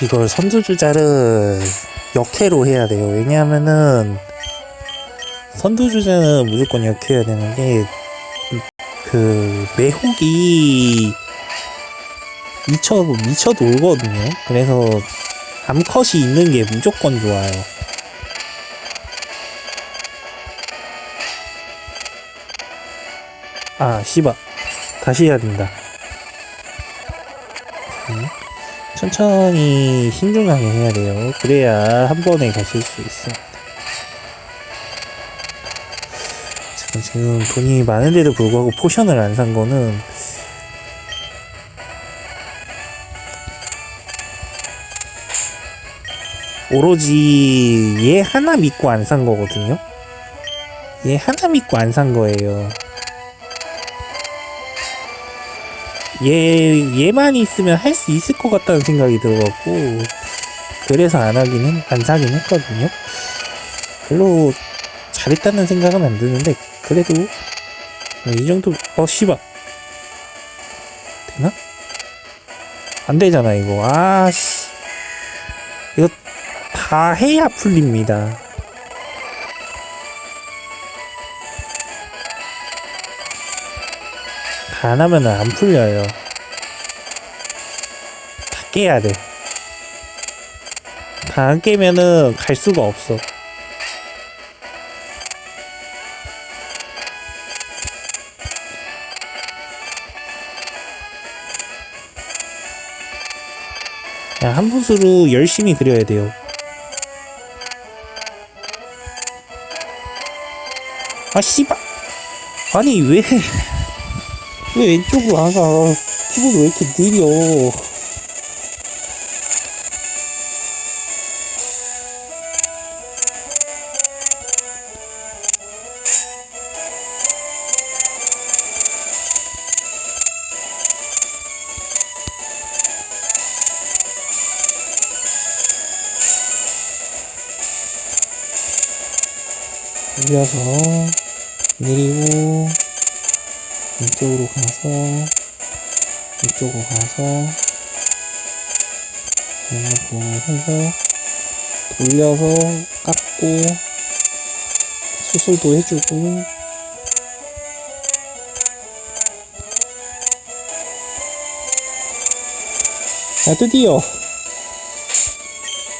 이걸 선두주자를 역회로 해야 돼요. 왜냐하면은 선두주자는 무조건 역회해야 되는 게그 매혹이 미쳐 미쳐 돌거든요. 그래서 암컷이 있는 게 무조건 좋아요. 아 씨바 다시 해야 된다. 천천히 신중하게 해야 돼요. 그래야 한 번에 가실 수 있습니다. 잠깐 지금 돈이 많은데도 불구하고 포션을 안 산 거는 오로지 얘 하나 믿고 안 산 거거든요. 얘 하나 믿고 안 산 거예요. 얘 얘만 있으면 할 수 있을 것 같다는 생각이 들어갖고 그래서 안 했, 안 사긴 했거든요. 별로 잘했다는 생각은 안 드는데 그래도 이 정도 어 씨발 되나? 안 되잖아 이거 아씨 이거 다 해야 풀립니다. 안 하면은 안 풀려요. 다 깨야 돼. 다 안 깨면은 갈 수가 없어. 그냥 한 붓으로 열심히 그려야 돼요. 아 씨발 아니 왜 왜 왼쪽으로 안 가? 키보드 왜 이렇게 느려? 올려서 내리고 이쪽으로 가서 이쪽으로 가서 이거 해서 돌려서 깎고 수술도 해주고. 자 드디어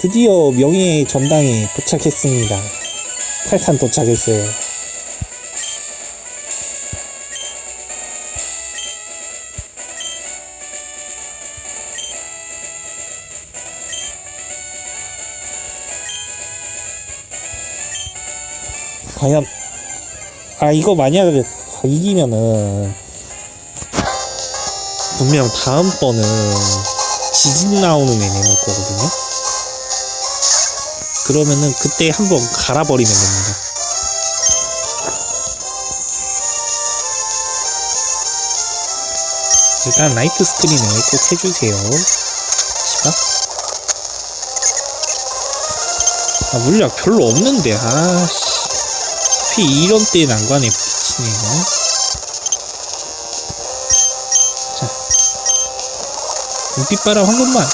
드디어 명예의 전당에 도착했습니다. 8탄 도착했어요 과연 아 이거 만약 이기면은 분명 다음번은 지진 나오는 애 내놓을 거거든요. 그러면은 그때 한번 갈아버리면 됩니다. 일단 라이트 스크린을 꼭 해주세요. 시바 아 물약 별로 없는데 아씨 하필 이런 때 난관에 부딪히네요. 자, 눈빛바람 한 번만.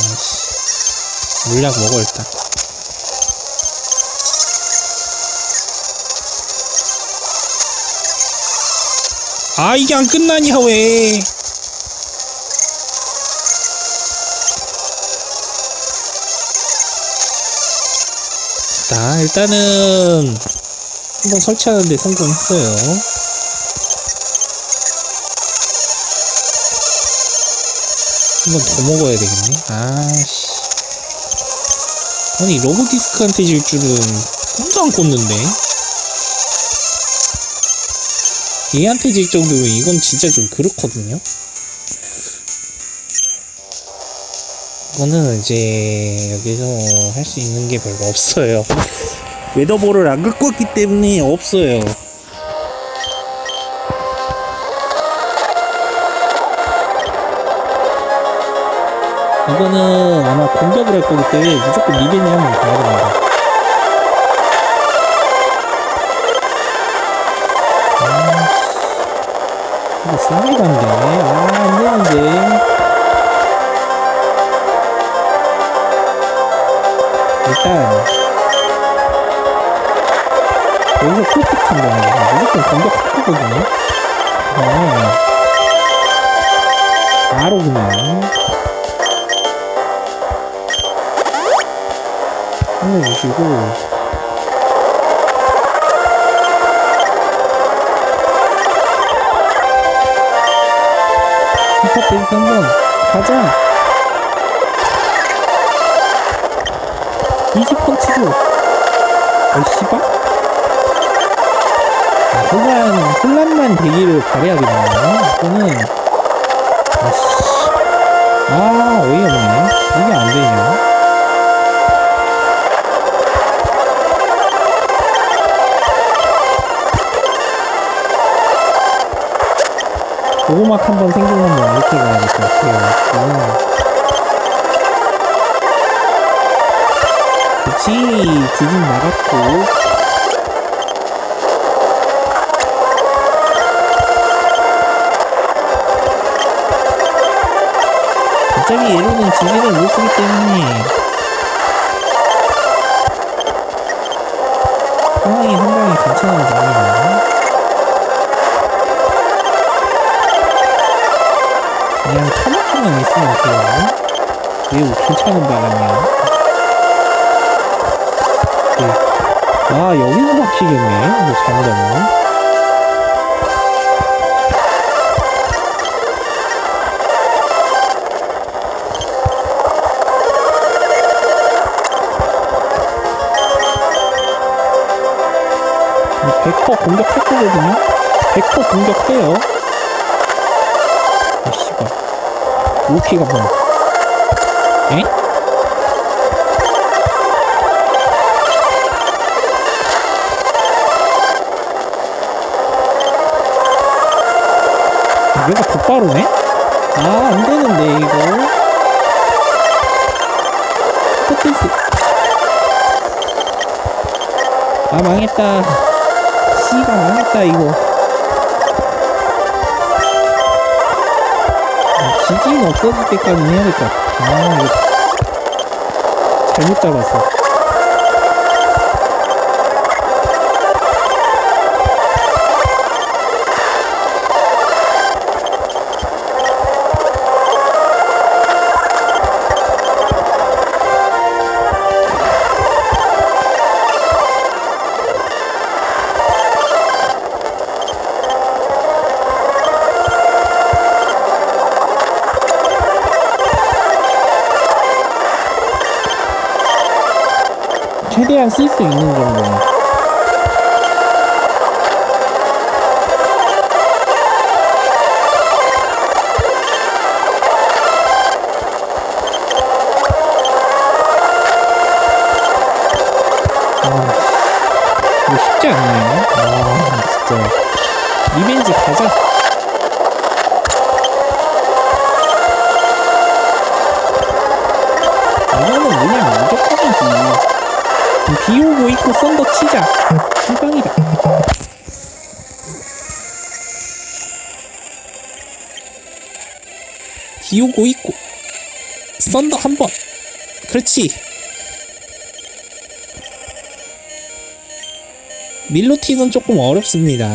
아이씨, 물약 먹어 일단. 아 이게 안 끝나냐 왜? 자, 일단은 한번 설치하는데 성공했어요. 한번 더 먹어야 되겠네. 아씨. 아니, 로보디스크한테 질 줄은 꿈도 안 꿨는데. 얘한테 질 정도면 이건 진짜 좀 그렇거든요. 이거는 이제 여기서 할 수 있는 게 별로 없어요. 웨더볼을 안 갖고 왔기 때문에 없어요. 이거는 아마 공격을 할 거기 때문에 무조건 리벤이 한번 가야 됩니다. 아, 이거 쌩이 간데. 아, 안 되는데. 일단 여기서 한번 해보자. 무조건 공격할 거거든요. 그 다음에 바로 그냥 올려주시고 피터패스 한번 가자 이지 펀치도. 어 씨발. 아, 혼란 혼란만 되기를 바래야겠네요 이거는. 아씨. 아 어이없네. 이게 안 되냐 고구막 한번 생겨나면 이렇게 가야 될 것 같아요 지금 그치 지진 나갔고. 어차피 얘로는 지진을 못 쓰기 때문에 상황이 상당히 괜찮아집니다. 그냥 타막만 있으면 돼요? 매우 괜찮은 바람이야 네. 아 여기서 막히겠네 이거 잘못하면. 이100% 공격할 거거든요? 100% 공격해요? 아 씨발. 로키가 뭐야? 에? 얘가 더 빠르네? 아, 안 되는데, 이거. 포티스. 아, 망했다. 씨가 망했다, 이거. 아, 지진 없어질 때까지 해야 될 것 같아. 아, 이거. 잘못 잡았어. 최대한 쓸 수 있는 정도는. 아, 쉽지 않네. 아, 진짜. 리벤지 가자. 비 오고 있고 썬더 치자. 한방이다. 비 오고 있고 썬더 한 번. 그렇지. 밀로티는 조금 어렵습니다.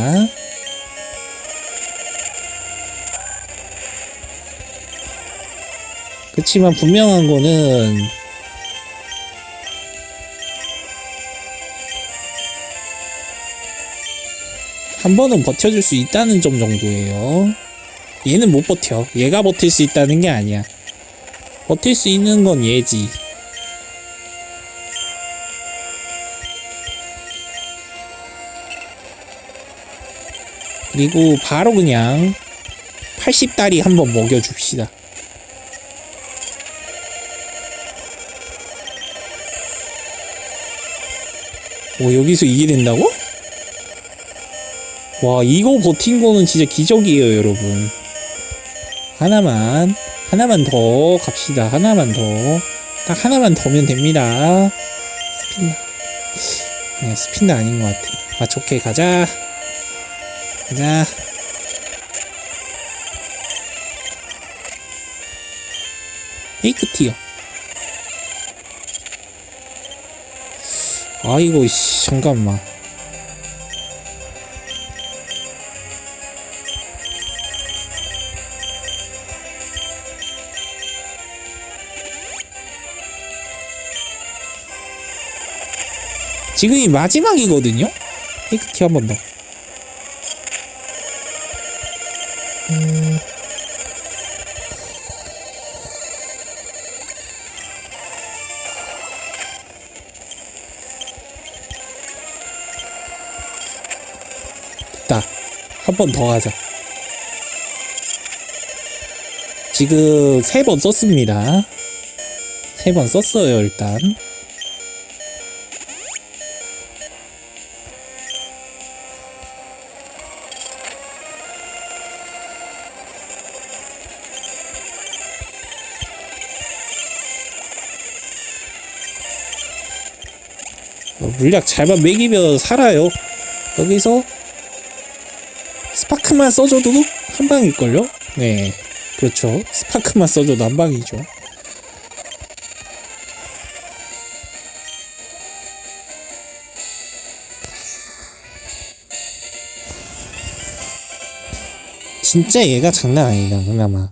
그렇지만 분명한 거는 한 번은 버텨줄 수 있다는 점 정도예요. 얘는 못 버텨. 얘가 버틸 수 있다는 게 아니야. 버틸 수 있는 건 얘지. 그리고 바로 그냥 80다리 한번 먹여줍시다. 오, 여기서 이게 된다고? 와, 이거 버틴 거는 진짜 기적이에요, 여러분. 하나만, 하나만 더 갑시다. 하나만 더. 딱 하나만 더면 됩니다. 스핀다. 네, 스핀도 아닌 것 같아. 아, 좋게 가자. 가자. 페이크 티어. 아이고 씨 잠깐만 지금이 마지막이거든요? 헤이크티 한번 더. 됐다. 한 번 더 하자. 지금 세 번 썼습니다. 세 번 썼어요, 일단. 물약 잘만 먹이면 살아요. 여기서 스파크만 써줘도 한 방일걸요? 네. 그렇죠. 스파크만 써줘도 한 방이죠. 진짜 얘가 장난 아니다, 그나마.